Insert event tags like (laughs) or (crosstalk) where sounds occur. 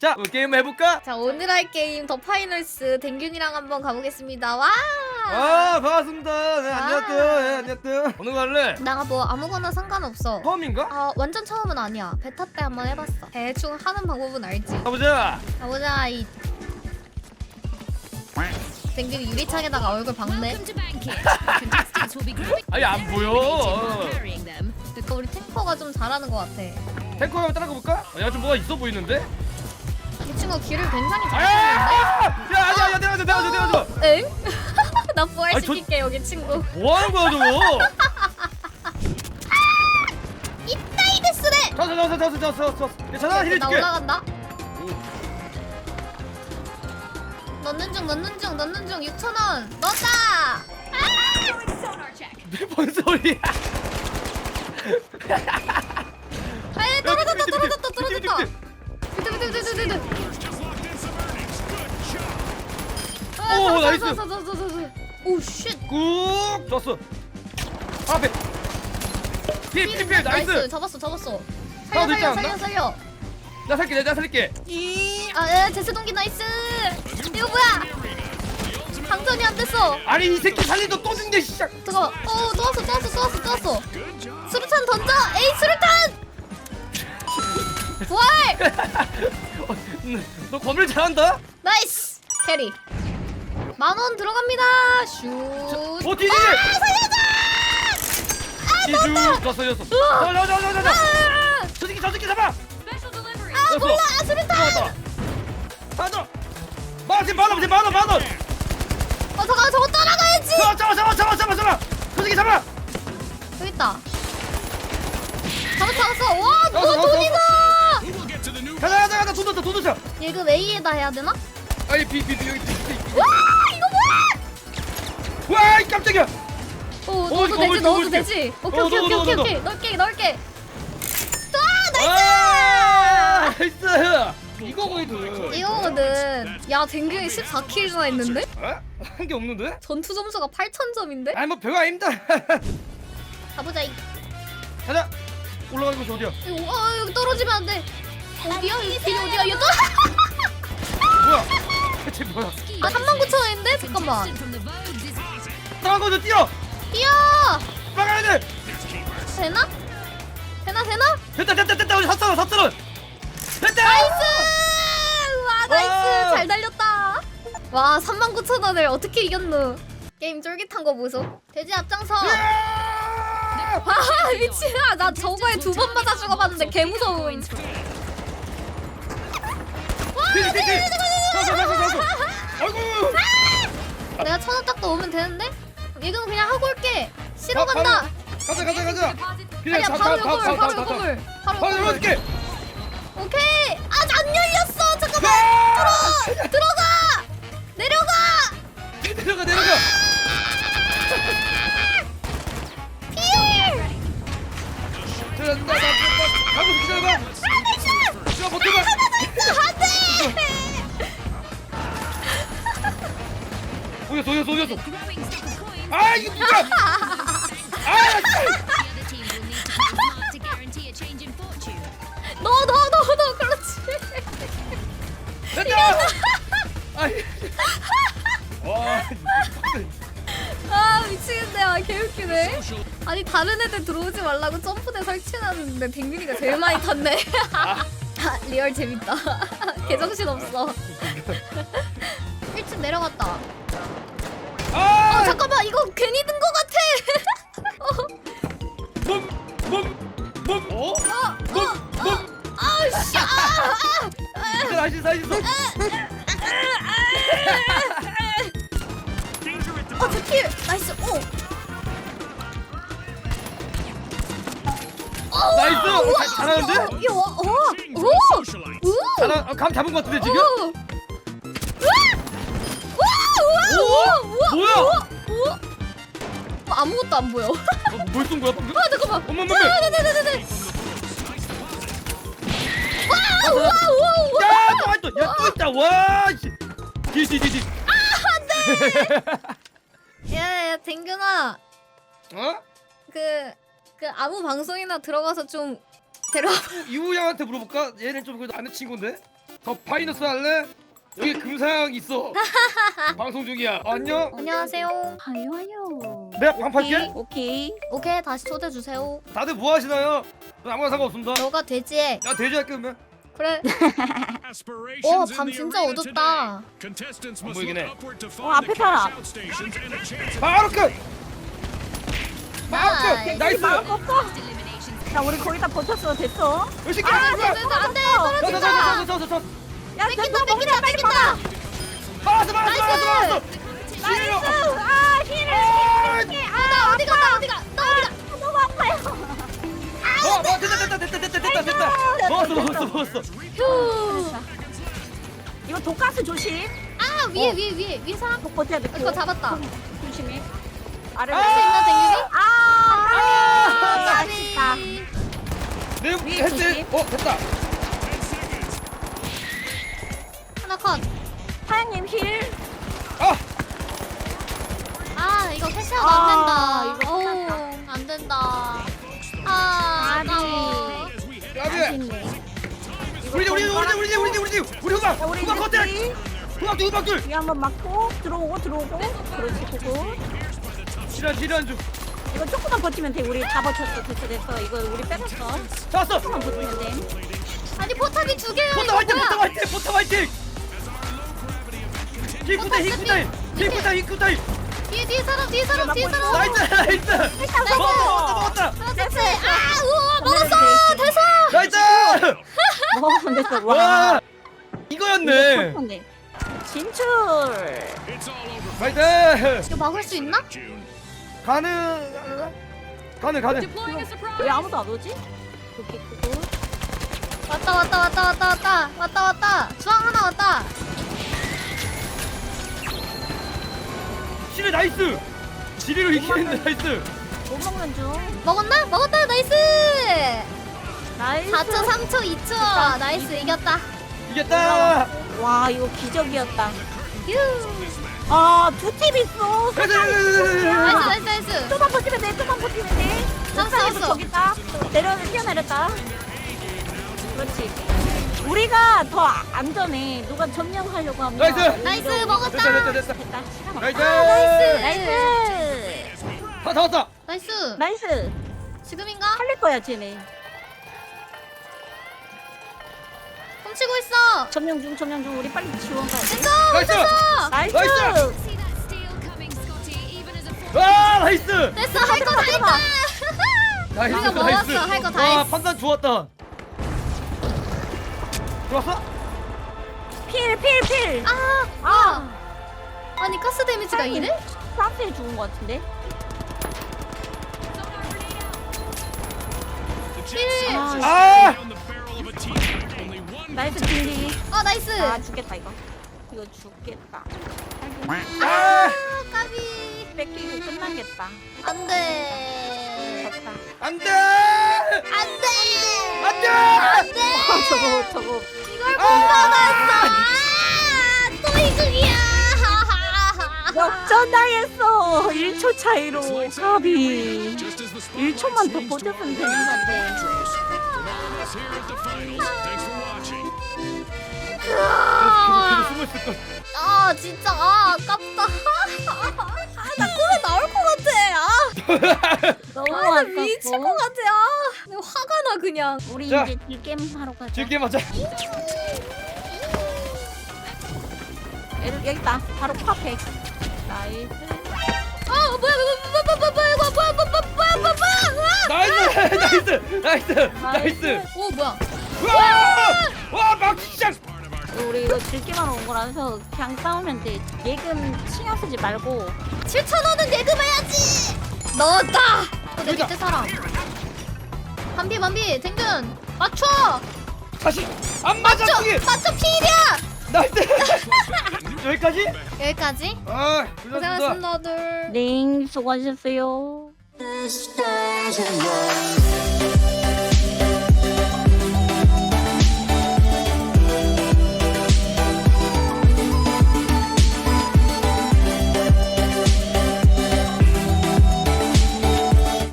자 어, 게임 해볼까? 자 오늘 할 게임 더 파이널스 댕균이랑 한번 가보겠습니다. 와. 아 반갑습니다 네 아. 안녕하세요 네 안녕하세요 어느 거 할래? 나뭐 아무거나 상관없어. 처음인가? 아 완전 처음은 아니야. 베타 때 한번 해봤어. 대충 하는 방법은 알지. 가보자 가보자 이. 댕균이 유리창에다가 얼굴 박네. Welcome to banking. Contestants will be grouping 아니 안 보여 them. 그러니까 우리 탱커가 좀 잘하는 것 같아. 탱커 한번 따라가 볼까? 야 좀 뭐가 있어 보이는데? 이 친구 길을 굉장히 잘 찾는데. 아야! 야, 야, 야, 내려가자, 내려가자, 내려가자. 응? 나 부활시킬게 아니, 여기 친구. 뭐 하는 거야, 저거? (laughs) 이따이 데스래. 잡았어, 잡았어, 잡았어, 잡았어, 잡았어. 괜찮아, 힐나 줄게. 올라간다. 넣는 중 넣는 중 넣는 중 6천 원 넣었다. (laughs) Sonar check. 뭔 소리야? 아이 떨어졌다 떨어졌다 떨어졌다. 오, 나이스. 오 쉣 꾹 좋았어. 앞에. 필, 필, 필, 나이스. 잡았어 잡았어 살려 있지 살려 않나? 살려 살려 나 살게, 내가 살릴게. 아 에, 제스 동기 나이스 이거 뭐야 방전이 안 됐어 아니 이 새끼 살리도 또 죽네, 시작. 잠깐만 어 또 왔어 또 왔어 또 왔어 또 왔어 수류탄 던져 에이 수류탄 부활 어, 음, 너 건물 잘한다. 나이스 캐리 만원 들어갑니다 슛 어, 뒤지. 아, 살려줘 이주 졌어, 졌어. 저, 저, 저, 저, 저, 저. 아, 저 새끼, 저 새끼 잡아. 아. 몰라 수류탄 잡았다. 맞아. 만 원, 지금 만 원, 지금 만 원, 만 원. 어 잠깐만 저거 따라가야지 잡아, 잡아, 잡아, 잡아, 잡아, 잡아. 저 새끼 잡아. 여기 있다 잡았어 잡았어 와 너 잡았어, 가자. 돈. 얘그 A에다 해야 되나? 아니, 비, 비, 비, 여기. 와 이거 뭐야 와, 이 깜짝이야. 어 어, 넣어도 이거 되지 넣어도. 되지 어, 오케이 오케이 오케이 넣어, 오케이 넣어. 오케이 넣을게 넣을게 아, 나이스. 이거거든. 이거거든 야 댕균이 14킬이나 했는데? 어? 한게 없는데? 전투 점수가 8000점인데? 아니 뭐 별거 아닙니다. 가보자 이 가자. 올라가는 곳이 어디야? 이거, 어 여기 떨어지면 안 돼 어디야? 이 길이 어디야? 얘 또... 뭐야? (laughs) 대체 뭐야? 아 39,000원인데? 잠깐만 Contestant from the Vogues is 나간 거죠 뛰어. 뛰어! 막아야 돼. 되나? 되나 되나? 됐다 됐다 됐다 우리 샀어 샀어. 됐다. 나이스! 와 나이스 와. 잘 달렸다 와 39,000원을 어떻게 이겼노 게임 쫄깃한 거 보소 돼지 앞장서 야! 아 미친아 나 저거에 두 번 맞아 죽어봤는데 개 무서움 아이고. 내가 천원딱 넣으면 되는데? 이건 그냥 하고 올게 싫어 바- 간다 가자 가자 가자. 그냥 아니야 바로 가, 바로. 요금을 바로 바로 요금을 열어줄게. 오케이 아안 열렸어 잠깐만 들어 들어가 내려가 내려가 내려가. 나, 나, 가고 기다려봐. 자, 버텨봐. 오였어. growing stack of coins. 아? (laughs) 아, 넣어 그렇지. 됐다. 아이. 와, 아 미치겠네. 아 개웃기네. 아니 다른 애들 들어오지 말라고 점프대 설치해놨는데 댕균이가 제일 많이 탔네. 아, (laughs) 리얼 재밌다. 개정신 없어. 1층 (laughs) 내려갔다. 어 아, 잠깐만 이거 괜히 든거 같아 몸, 몸, 몸. 어? 몸, 몸. 아우씨 아, 아, 다시, 다시, 다시. 어 제킬 나이스 오 오, 나이스. 우와, 잘하는데? 야, 야, 와, 어, 오, 오, 잘하, 아, 감 잡은 것 같은데 지금? 오. 우와! 우와! 우와! 뭐야? 우와! 우와! 어, 아무것도 안 보여. 아 어, 뭘쏜 거야 방금? 잠깐만. 어머, 어머, 아, 어머. 네네네네. 와! 우와! 우와! 우와! 야, 또, 한 또, 야, 또 있다. 와, 씨. 뒤, 뒤, 뒤, 뒤. 야, 야, 댕균아. 어? 그, 그 아무 방송이나 들어가서 좀 데려와. 이우 양한테 물어볼까? 얘는 좀 그래도 아는 친구인데. 더 파이너스 할래? 여기 금상 있어 (laughs) 방송 중이야 어, 안녕 안녕하세요. 하요 하요. 내가 광팔게 오케이. 오케이 다시 초대 주세요. 다들 뭐 하시나요? 전 아무나 상관없습니다 너가 돼지해. 야 돼지할게 그러면 그래. (laughs) 오, 밤 진짜 어둡다. 안 보이긴 해. 어, 앞에 사람. 바로 끝! 바로 나이스. 끝! 나이스! 마음 없어. 자, 우리 거의 다 버텼어. 됐어. 열심히 아, 안 돼. 저저저저저저 떨어진다. 저 야, 뺏긴다, 뺏긴다, 뺏긴다. 막았어 막았어 막았어 막았어! 나이스. 아, 힐을. 아! 나 어디가, 나 어디가, 나 어디가. 너무 아파요. 어, 어 됐다 됐다 됐다 됐다 됐다 됐다 먹었어 먹었어 먹었어 휴. 이거 독가스 조심. 아, 위에, 위에, 위에, 위에 사람. 독 버텨야 돼. 이거 잡았다. 조심해. 아래. 아! 할수 있나, 댕균이? 아, 아! 아쉽다. 내 위에 했지? 조심. 어 됐다 킬? 아! 아 이거 캐시아 안 된다. 이거 안 된다. 아 아니. 아까워. 까비! 맛있네. 우리 집 우리 집 우리 집 우리 집 우리 집 우리 집 우리 후방! 우리 후방 커트! 우리 후방 둘 후방 둘! 뒤에 한번 막고 들어오고 들어오고 그렇지 그거 지란 지란 좀 이거 조금만 버티면 돼 우리 다 버텼어 됐어 됐어 이거 우리 빼놨어 잡았어! 조금만 버티면 돼 아니 포탑이 두 개야 포탑 이거 화이팅! 뭐야? 포탑 화이팅! 포탑 화이팅! 히쿠타임 히쿠타임 히쿠타임 히쿠타임 뒤에, 뒤에 사람, 뒤에 사람, 뒤에 사람. 나이스 나이스 먹었다 먹었다 먹었다 셋. 아, 우와, 먹었어. 됐어. 나이스 (laughs) 어, 됐어. 와. 와 이거였네. 진출. 나이스 이거 막을 수 있나? 가능 가능 가능 왜 아무도 안 오지? 오케이, 그거. 왔다, 왔다, 왔다, 왔다, 왔다. 왔다, 왔다. 주황 하나 왔다. 실내 나이스 지리로 이기는데 나이스 못 먹는 중. 먹었나? 먹었다. 나이스. 나이스. 4초, 3초, 2초. 나이스. 이겼다. 이겼다 와, 이거 기적이었다. 휴. 아, 두 팀 있어. 나이스 나이스, 나이스, 나이스. 좀만 버티면 돼. 좀만 버티면 돼. 잡았어, 잡았어. 저기 있다. 내려 뛰어내렸다. 그렇지. 우리가 더 안전해. 누가 점령하려고 하면. 나이스! 나이스. 됐다 먹었다. 됐다 됐다 됐다. 시간 없다. 나이스 나이스. 나이스. 다 잡았다 나이스. 나이스. 지금인가? 살릴 거야, 쟤네. 훔치고 있어. 점령 중, 점령 중. 우리 빨리 지원 가야 돼. 됐어. 나이스! 됐어. 나이스. 나이스! See that steal coming, Scotty, even as a force. 와 나이스 됐어. 할 거 다 했다. 나이스 우리가 먹었어. 할거다 와 했어. 판단 좋았다 좋았어? 필, 필, 필. 아, 아. 아. 아니 가스 데미지가 이래? 프랑스에 죽은 것 같은데. 필. 아, 아 나이스 딜리. 아 나이스. 아, 죽겠다, 이거. 이거 죽겠다. 아! 아 까비. 뺏기고 끝나겠다. 안돼. 졌다. 안 돼 안 돼. 안 돼 안돼. 아, 저거, 저거. 이걸 못 막았어. 아, 또 이득이야. 역전당했어. 1초 차이로. 가비. 1초만 더 버텼으면 되는 건데. 아. 아 진짜 아 아깝다. 아 나 꿈에 나올 것 같아. 아, (laughs) 너무 아 미칠 것 아깝고. 같아. 아 화가 나 그냥. 우리 자. 이제 딜게임 하러 가자. 즐게 맞아 여기, 여기 있다. 바로 파페. 나이스. 아 뭐야 뭐야 뭐야 뭐야 뭐야 이거 뭐야 뭐야 뭐야 뭐야 뭐야. 나이스 나이스 나이스 나이스 오 뭐야? 와와 막시장 우리 이거 딜게임하러 온 거라서 그냥 싸우면 돼. 예금 신경 쓰지 말고. 7천 원은 예금해야지. 넣었다. 어, 내 여기다. 밑에 사람. 반비 반비 댕균 맞춰. 다시 안 맞아 맞춰 거기 맞춰 필이야. 나이스 (laughs) 여기까지 여기까지. 아 고생하셨습니다 고생하셨습니다, 들. 네, 수고하셨어요.